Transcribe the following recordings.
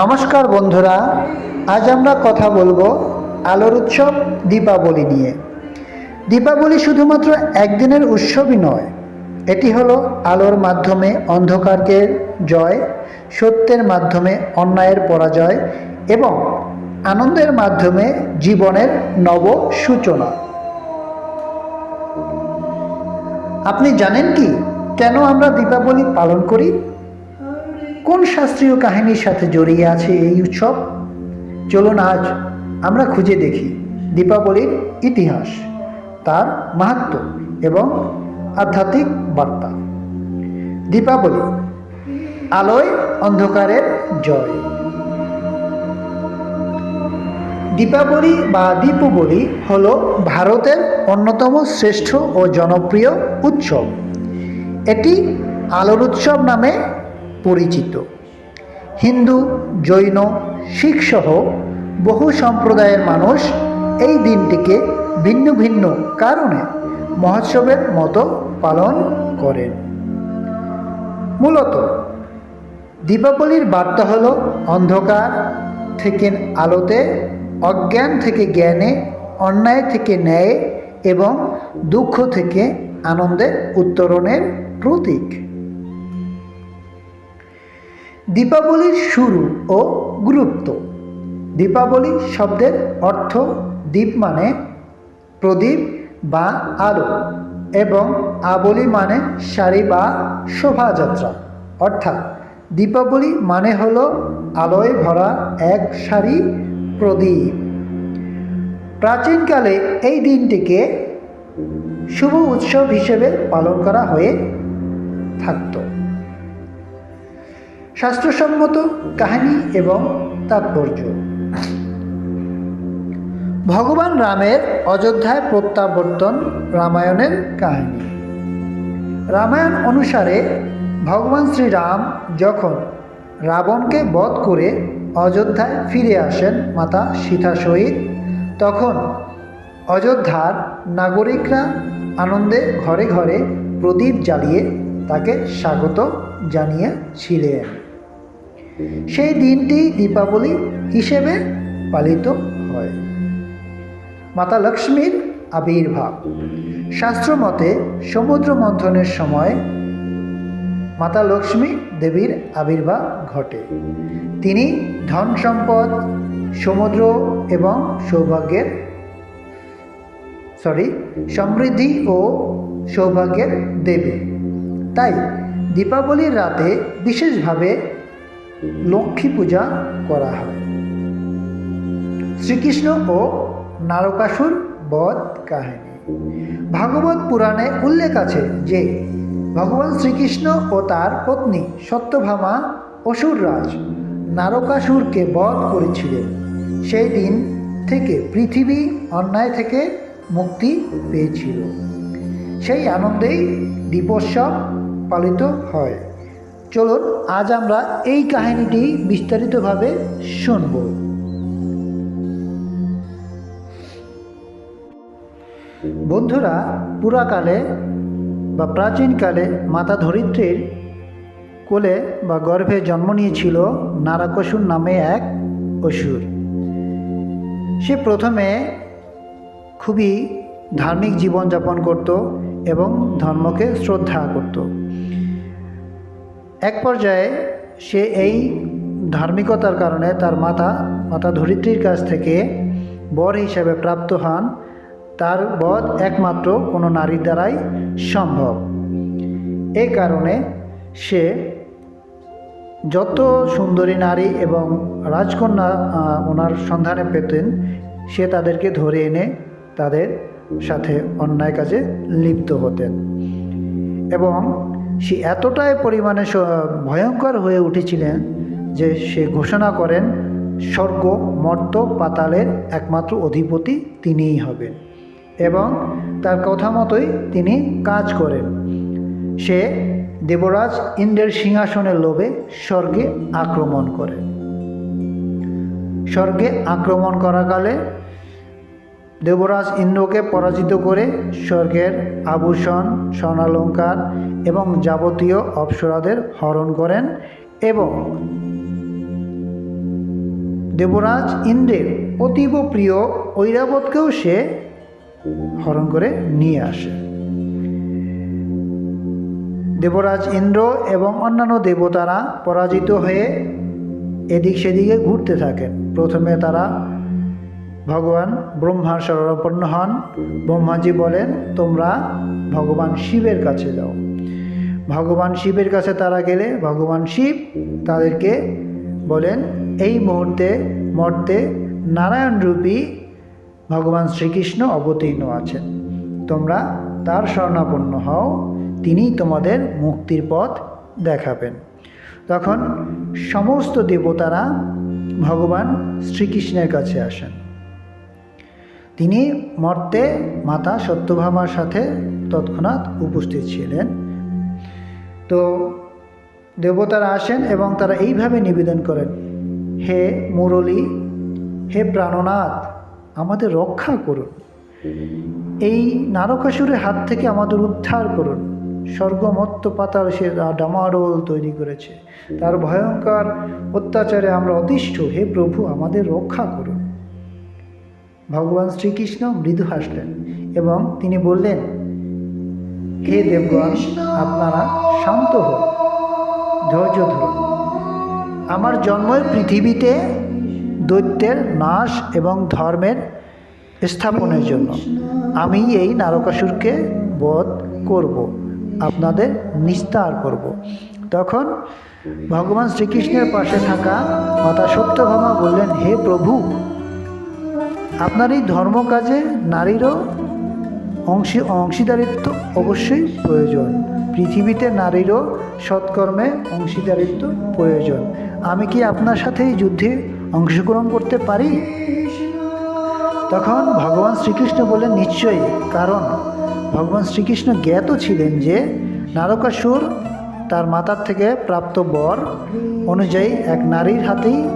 নমস্কার বন্ধুরা, আজ আমরা কথা বলব আলোর উৎসব দীপাবলি নিয়ে। দীপাবলি শুধুমাত্র একদিনের উৎসবই নয়, এটি হলো আলোর মাধ্যমে অন্ধকারকে জয়, সত্যের মাধ্যমে অন্যায়ের পরাজয় এবং আনন্দের মাধ্যমে জীবনের নব সূচনা। আপনি জানেন কি? কেন আমরা দীপাবলি পালন করি? কোন শাস্ত্রীয় কাহিনীর সাথে জড়িয়ে আছে এই উৎসব? চলুন আজ আমরা খুঁজে দেখি দীপাবলির ইতিহাস, তার মাহাত্ম্য এবং আধ্যাত্মিক বার্তা। দীপাবলি, আলোয় অন্ধকারের জয়। দীপাবলি বা দীপাবলি হল ভারতের অন্যতম শ্রেষ্ঠ ও জনপ্রিয় উৎসব। এটি আলোর উৎসব নামে পরিচিত। হিন্দু, জৈন শিখ সহ বহু সম্প্রদায়ের মানুষ এই দিনটিকে ভিন্ন ভিন্ন কারণে মহোৎসবের মতো পালন করেন। মূলত দীপাবলির বার্তা হল অন্ধকার থেকে আলোতে, অজ্ঞান থেকে জ্ঞানে, অন্যায় থেকে ন্যায় এবং দুঃখ থেকে আনন্দে উত্তরণের প্রতীক। দীপাবলির শুরু ও গুরুত্ব। দীপাবলি শব্দের অর্থ দীপ মানে প্রদীপ বা আলো এবং আবলি মানে শাড়ি বা শোভাযাত্রা। অর্থাৎ দীপাবলি মানে হল আলোয় ভরা এক সারি প্রদীপ। প্রাচীনকালে এই দিনটিকে শুভ উৎসব হিসেবে পালন করা হয়ে থাকতো। শাস্ত্রসম্মত কাহিনী এবং তাৎপর্য। ভগবান রামের অযোধ্যায় প্রত্যাবর্তন রামায়ণের কাহিনী। রামায়ণ অনুসারে ভগবান শ্রীরাম যখন রাবণকে বধ করে অযোধ্যায় ফিরে আসেন মাতা সীতা সহিত, তখন অযোধ্যার নাগরিকরা আনন্দে ঘরে ঘরে প্রদীপ জ্বালিয়ে তাকে স্বাগত জানিয়েছিলেন। সেই দিনটি দীপাবলি হিসেবে পালিত হয়। মাতা লক্ষ্মীর আবির্ভাব। শাস্ত্রমতে সমুদ্র মন্থনের সময় মাতা লক্ষ্মী দেবীর আবির্ভাব ঘটে। তিনি ধন সম্পদ, সমুদ্র এবং সৌভাগ্যের সরি, সমৃদ্ধি ও সৌভাগ্যের দেবী। তাই দীপাবলির রাতে বিশেষভাবে লক্ষ্মী পূজা করা হয়। শ্রীকৃষ্ণ ও নারকাসুর বধ কাহিনী। ভাগবত পুরাণে উল্লেখ আছে যে, ভগবান শ্রীকৃষ্ণ ও তার পত্নী সত্যভামা অসুররাজ নারকাসুরকে বধ করেছিলেন। সেই দিন থেকে পৃথিবী অন্যায় থেকে মুক্তি পেয়েছিল। সেই আনন্দেই দীপোৎসব পালিত হয়। চলুন, আজ আমরা এই কাহিনীটি বিস্তারিতভাবে শুনব। বন্ধুরা, পুরাকালে বা প্রাচীনকালে মাতা ধরিত্রীর কোলে বা গর্ভে জন্ম নিয়েছিল নারাকসুর নামে এক অসুর। সে প্রথমে খুবই ধার্মিক জীবনযাপন করত এবং ধর্মকে শ্রদ্ধা করত। পর্যায়ে সে এই ধার্মিকতার কারণে তার মাতা মাতা ধরিত্রীর কাছ থেকে বর হিসাবে প্রাপ্ত হন। তার বধ একমাত্র কোনো নারীর দ্বারাই সম্ভব। এই কারণে সে যত সুন্দরী নারী এবং রাজকন্যা ওনার সন্ধানে পেতেন, সে তাদেরকে ধরে এনে তাদের সাথে অন্যায় কাজে লিপ্ত হতেন। এবং সে এতটাই পরিমাণে ভয়ঙ্কর হয়ে উঠেছিলেন যে সে ঘোষণা করেন, স্বর্গ, মর্ত, পাতালের একমাত্র অধিপতি তিনিই হবেন এবং তার কথা মতোই তিনি কাজ করেন। সে দেবরাজ ইন্দ্রের সিংহাসনের লোভে স্বর্গে আক্রমণ করে স্বর্গে আক্রমণ করাকালে দেবরাজ ইন্দ্রকে পরাজিত করে স্বর্গের আভূষণ, স্বর্ণালঙ্কার এবং যাবতীয় অপ্সরাদের হরণ করেন এবং দেবরাজ ইন্দ্রের অতীব প্রিয় ঐরাবতকেও সে হরণ করে নিয়ে আসে। দেবরাজ ইন্দ্র এবং অন্যান্য দেবতারা পরাজিত হয়ে এদিক সেদিকে ঘুরতে থাকেন। প্রথমে তারা ভগবান ব্রহ্মার শরণাপন্ন হন। ব্রহ্মাজি বলেন, তোমরা ভগবান শিবের কাছে যাও। ভগবান শিবের কাছে তারা গেলে ভগবান শিব তাদেরকে বলেন, এই মুহূর্তে মর্তে নারায়ণ রূপী ভগবান শ্রীকৃষ্ণ অবতীর্ণ আছেন। তোমরা তার শরণাপন্ন হও, তিনিই তোমাদের মুক্তির পথ দেখাবেন। তখন সমস্ত দেবতারা ভগবান শ্রীকৃষ্ণের কাছে আসেন। তিনি মর্তে মাতা সত্যভামার সাথে তৎক্ষণাৎ উপস্থিত ছিলেন। তো দেবতারা আসেন এবং তারা এইভাবে নিবেদন করেন, হে মুরলী, হে প্রাণনাথ, আমাদের রক্ষা করুন। এই নারকাসুরের হাত থেকে আমাদের উদ্ধার করুন। স্বর্গমত্ত পাতাল সে ডামারোল তৈরি করেছে। তার ভয়ঙ্কর অত্যাচারে আমরা অতিষ্ঠ। হে প্রভু, আমাদের রক্ষা করুন। ভগবান শ্রীকৃষ্ণ মৃদু হাসলেন এবং তিনি বললেন, হে দেবগণ, আপনারা শান্ত হন, ধৈর্য ধরুন। আমার জন্মই পৃথিবীতে দৈত্যের নাশ এবং ধর্মের স্থাপনের জন্য। আমি এই নারকাসুরকে বধ করব, আপনাদের নিস্তার করব। তখন ভগবান শ্রীকৃষ্ণের পাশে থাকা মাতা সত্যভামা বললেন, হে প্রভু আপনার এই ধর্ম কাজে নারীরও অংশী অংশীদারিত্ব অবশ্যই প্রয়োজন। পৃথিবীতে নারীরও সৎকর্মে অংশীদারিত্ব প্রয়োজন। আমি কি আপনার সাথে এই যুদ্ধে অংশগ্রহণ করতে পারি? তখন ভগবান শ্রীকৃষ্ণ বললেন, নিশ্চয়ই। কারণ ভগবান শ্রীকৃষ্ণ জ্ঞাত ছিলেন যে নারকাসুর তার মাতার থেকে প্রাপ্ত বর অনুযায়ী এক নারীর হাতেই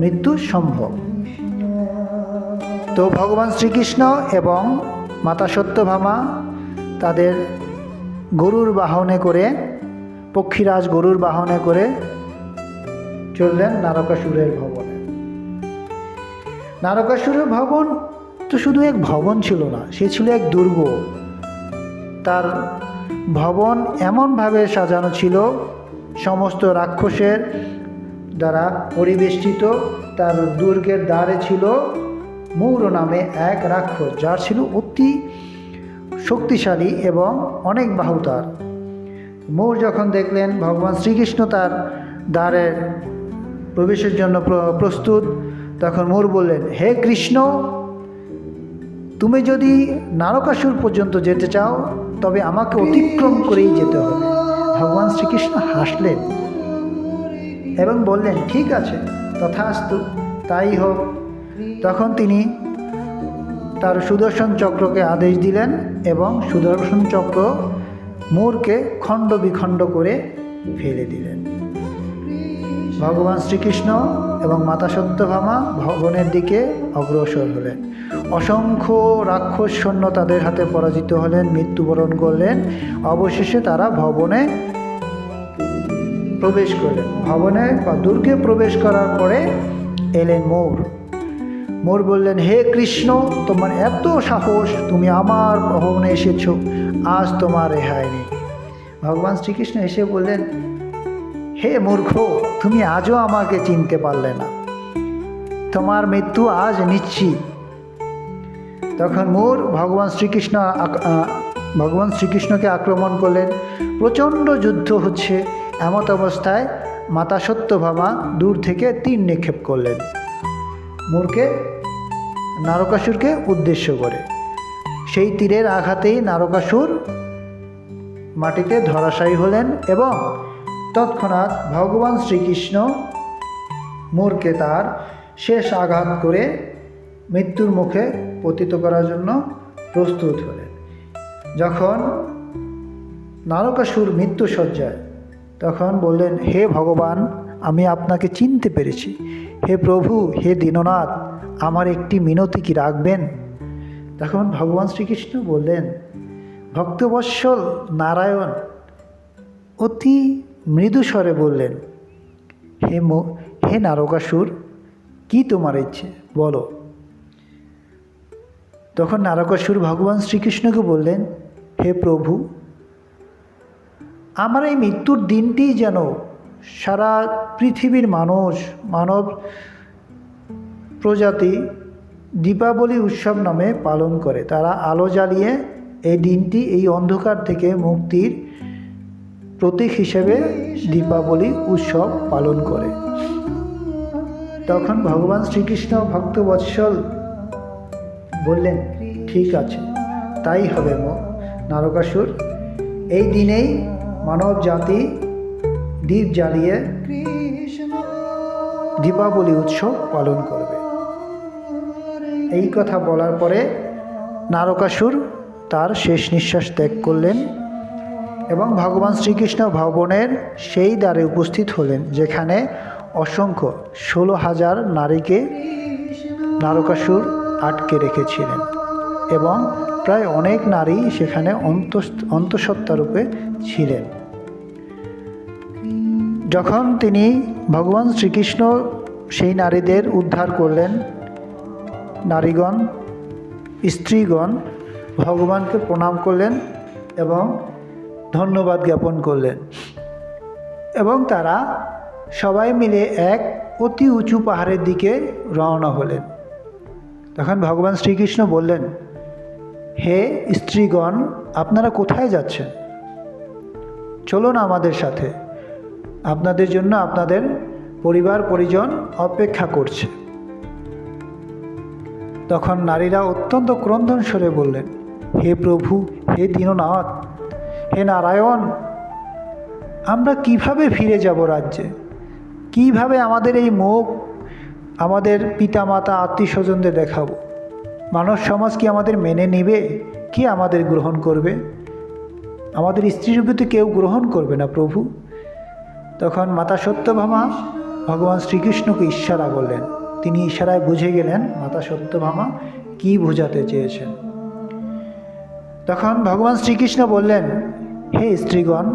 মৃত্যু সম্ভব। তো ভগবান শ্রীকৃষ্ণ এবং মাতা সত্যভামা তাদের গরুর বাহনে করে, পক্ষীরাজ গরুর বাহনে করে চললেন নারকাসুরের ভবনে। নারকাসুরের ভবন তো শুধু এক ভবন ছিল না, সে ছিল এক দুর্গ। তার ভবন এমনভাবে সাজানো ছিল, সমস্ত রাক্ষসের দ্বারা পরিবেষ্টিত, তার দুর্গের দ্বারে ছিল মৌর নামে এক রাক্ষস, যার ছিল অতি শক্তিশালী এবং অনেক বাহুতার। মৌর যখন দেখলেন, ভগবান শ্রীকৃষ্ণ তার দ্বারে প্রবেশের জন্য প্রস্তুত, তখন মোর বললেন, হে কৃষ্ণ, তুমি যদি নারকাসুর পর্যন্ত যেতে চাও, তবে আমাকে অতিক্রম করেই যেতে হবে। ভগবান শ্রীকৃষ্ণ হাসলেন এবং বললেন, ঠিক আছে, তথাস্তু, তাই হোক। তখন তিনি তার সুদর্শন চক্রকে আদেশ দিলেন এবং সুদর্শন চক্র মোরকে খণ্ড বিখণ্ড করে ফেলে দিলেন। ভগবান শ্রীকৃষ্ণ এবং মাতা সত্যভামা ভবনের দিকে অগ্রসর হলেন। অসংখ্য রাক্ষস সৈন্য তাদের হাতে পরাজিত হলেন, মৃত্যুবরণ করলেন। অবশেষে তারা ভবনে প্রবেশ করলেন। ভবনে বা দুর্গে প্রবেশ করার পরে এলেন মোর। মোর বললেন, হে কৃষ্ণ, তোমার এত সাহস, তুমি আমার ভবনে এসেছ, আজ তোমার রেহাই নেই। ভগবান শ্রীকৃষ্ণ এসে বললেন, হে মূর্খ, তুমি আজও আমাকে চিনতে পারলে না। তোমার মৃত্যু আজ নিশ্চিত। তখন মোর ভগবান শ্রীকৃষ্ণ ভগবান শ্রীকৃষ্ণকে আক্রমণ করলেন। প্রচণ্ড যুদ্ধ হচ্ছে, এমত অবস্থায় মাতা সত্যভামা দূর থেকে তীর নিক্ষেপ করলেন। মোরকে, নারকাসুরকে উদ্দেশ্য করে। সেই তীরের আঘাতেই নারকাসুর মাটিতে ধরাশায়ী হলেন এবং তৎক্ষণাৎ ভগবান শ্রীকৃষ্ণ মোরকে তার শেষ আঘাত করে মৃত্যুর মুখে পতিত করার জন্য প্রস্তুত হলেন। যখন নারকাসুর মৃত্যু সজ্জায় তখন বললেন, হে ভগবান আমি আপনাকে চিনতে পেরেছি। হে প্রভু, হে দীননাথ, আমার একটি মিনতি কি রাখবেন? তখন ভগবান শ্রীকৃষ্ণ বললেন, ভক্তবৎসল নারায়ণ, অতি মৃদু স্বরে বললেন, হে হে নারকাসুর, কি তোমার ইচ্ছে? বলো। তখন নারকাসুর ভগবান শ্রীকৃষ্ণকে বললেন, হে প্রভু, আমার এই মৃত্যুর দিনটি যেন সারা পৃথিবীর মানুষ, মানব প্রজাতি দীপাবলি উৎসব নামে পালন করে। তারা আলো জ্বালিয়ে এই দিনটি, এই অন্ধকার থেকে মুক্তির প্রতীক হিসেবে দীপাবলি উৎসব পালন করে। তখন ভগবান শ্রীকৃষ্ণ ভক্তবৎসল বললেন, ঠিক আছে, তাই হবে ম, নারকাসুর। এই দিনেই মানব জাতি দ্বীপ জ্বালিয়ে দীপাবলি উৎসব পালন করবে। এই কথা বলার পরে নারকাসুর তার শেষ নিঃশ্বাস ত্যাগ করলেন এবং ভগবান শ্রীকৃষ্ণ ভবনের সেই দ্বারে উপস্থিত হলেন, যেখানে অসংখ্য ষোলো হাজার নারীকে নারকাসুর আটকে রেখেছিলেন এবং প্রায় অনেক নারী সেখানে অন্ত অন্তঃসত্ত্বারূপে ছিলেন। যখন তিনি ভগবান শ্রীকৃষ্ণ সেই নারীদের উদ্ধার করলেন, নারীগণ, স্ত্রীগণ ভগবানকে প্রণাম করলেন এবং ধন্যবাদ জ্ঞাপন করলেন। এবং তারা সবাই মিলে এক অতি উঁচু পাহাড়ের দিকে রওনা হলেন। তখন ভগবান শ্রীকৃষ্ণ বললেন, হে স্ত্রীগণ, আপনারা কোথায় যাচ্ছেন? চলুন আমাদের সাথে। আপনাদের জন্য আপনাদের পরিবার, পরিজন অপেক্ষা করছে। তখন নারীরা অত্যন্ত ক্রন্দন স্বরে বললেন, হে প্রভু, হে দীননাথ, হে নারায়ণ, আমরা কীভাবে ফিরে যাব রাজ্যে? কীভাবে আমাদের এই মুখ, আমাদের পিতামাতা আত্মীয় স্বজনদের দেখাবো? মানব সমাজ কি আমাদের মেনে নেবে? কি আমাদের গ্রহণ করবে? আমাদের স্ত্রীরূপে তো কেউ গ্রহণ করবে না প্রভু। তখন মাতা সত্যভামা ভগবান শ্রীকৃষ্ণকে ইশারা করলেন। তিনি ইশারায় বুঝে গেলেন মাতা সত্যভামা কি বোঝাতে চেয়েছেন। তখন ভগবান শ্রীকৃষ্ণ বললেন, হে স্ত্রীগণ,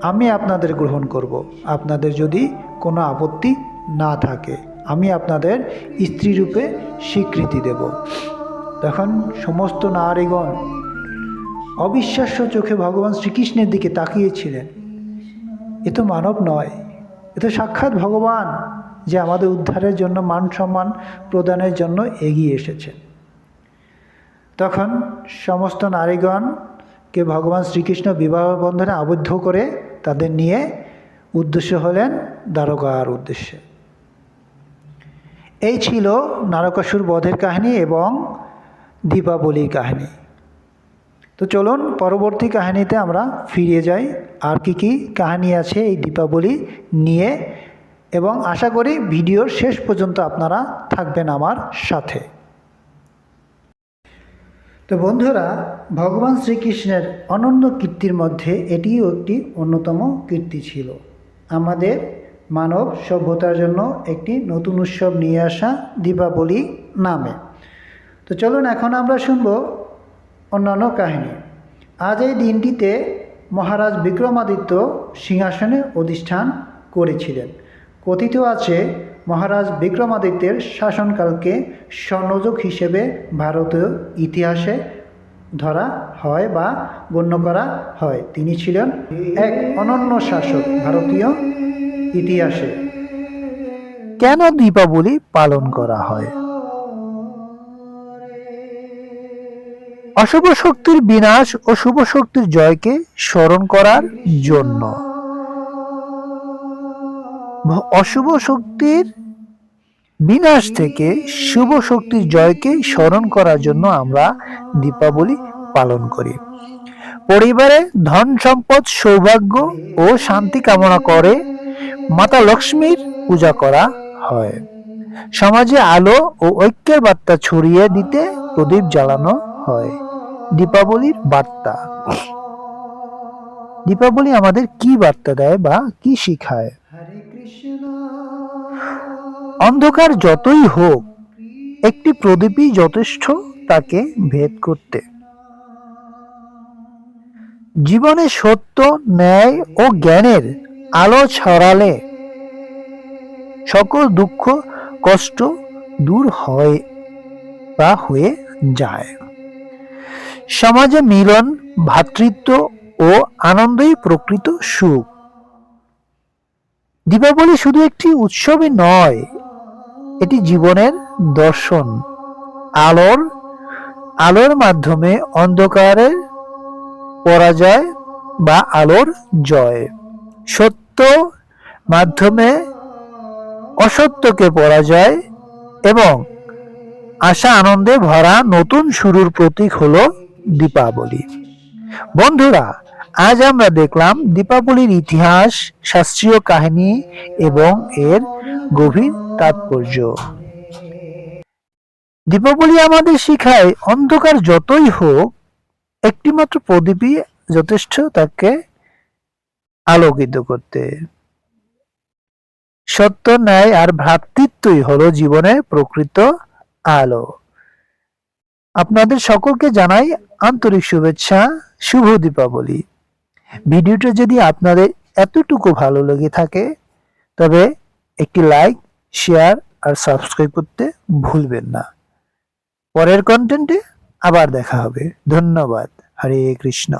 আমি আপনাদের গ্রহণ করব। আপনাদের যদি কোনো আপত্তি না থাকে, আমি আপনাদের স্ত্রীরূপে স্বীকৃতি দেব। তখন সমস্ত নারীগণ অবিশ্বাস্য চোখে ভগবান শ্রীকৃষ্ণের দিকে তাকিয়েছিলেন। এ তো মানব নয়। এ তো সাক্ষাৎ ভগবান, যে আমাদের উদ্ধারের জন্য মান সম্মান প্রদানের জন্য এগিয়ে এসেছেন। তখন সমস্ত নারীগণকে ভগবান শ্রীকৃষ্ণ বিবাহ বন্ধনে আবদ্ধ করে তাদের নিয়ে উদ্দেশ্য হলেন দ্বারকার উদ্দেশ্যে। এই ছিল নারকাসুর বধের কাহিনী এবং দীপাবলির কাহিনী। তো চলুন পরবর্তী কাহিনীতে আমরা ফিরে যাই। আর কি কি কাহিনী আছে এই দীপাবলি নিয়ে? এবং আশা করি ভিডিওর শেষ পর্যন্ত আপনারা থাকবেন আমার সাথে। তো বন্ধুরা, ভগবান শ্রীকৃষ্ণের অনন্য কীর্তির মধ্যে এটিও একটি অন্যতম কীর্তি ছিল। আমাদের মানব সভ্যতার জন্য একটি নতুন উৎসব নিয়ে আসা দীপাবলি নামে। তো চলুন এখন আমরা শুনব অন্যান্য কাহিনী। আজ এই দিনটিতে মহারাজ বিক্রমাদিত্য সিংহাসনে অধিষ্ঠান করেছিলেন। কথিত আছে, মহারাজ বিক্রমাদিত্যের শাসনকালকে স্বর্ণযুগ হিসেবে ভারতীয় ইতিহাসে ধরা হয় বা গণ্য করা হয়। তিনি ছিলেন এক অনন্য শাসক ভারতীয় ইতিহাসে। কেন দীপাবলি পালন করা হয়? অশুভ শক্তির বিনাশ ও শুভ শক্তির জয়কে স্মরণ করার জন্য। অশুভ শক্তির বিনাশ থেকে শুভ শক্তির জয়কে স্মরণ করার জন্য আমরা দীপাবলি পালন করি। পরিবারে ধন সম্পদ, সৌভাগ্য ও শান্তি কামনা করে মাতা লক্ষ্মীর পূজা করা হয়। সমাজে আলো ও ঐক্যের বার্তা ছড়িয়ে দিতে প্রদীপ জ্বালানো হয়। দীপাবলির বার্তা। দীপাবলি আমাদের কি বার্তা দেয় বা কি শিখায়? অন্ধকার যতই হোক, একটি প্রদীপই যথেষ্ট তাকে ভেদ করতে। জীবনে সত্য, ন্যায় ও জ্ঞানের আলো ছড়ালে সকল দুঃখ, কষ্ট দূর হয় বা হয়ে যায়। সমাজে মিলন ভ্রাতৃত্ব ও আনন্দই প্রকৃত সুখ। দীপাবলি শুধু একটি উৎসবই নয়, এটি জীবনের দর্শন। আলোর আলোর মাধ্যমে অন্ধকারের পরাজয় বা আলোর জয়। সত্য মাধ্যমে অসত্যকে পরাজয় এবং আশা আনন্দে ভরা নতুন শুরুর প্রতীক হলো দীপাবলি। বন্ধুরা, আজ আমরা দেখলাম দীপাবলির ইতিহাস, শাস্ত্রীয় কাহিনী এবং এর গভীর তাৎপর্য। দীপাবলি আমাদের শিখায় অন্ধকার যতই হোক, একটিমাত্র প্রদীপই যথেষ্ট তাকে আলোকিত করতে। সত্য, ন্যায় আর ভ্রাতৃত্বই হলো জীবনের প্রকৃত আলো। আপনাদের সকলকে জানাই আন্তরিক শুভেচ্ছা, শুভ দীপাবলি। ভিডিওটা যদি আপনাদের এতটুকু ভালো লেগে থাকে, তবে একটি লাইক, শেয়ার আর সাবস্ক্রাইব করতে ভুলবেন না। পরের কন্টেন্টে আবার দেখা হবে। ধন্যবাদ। হরে কৃষ্ণ।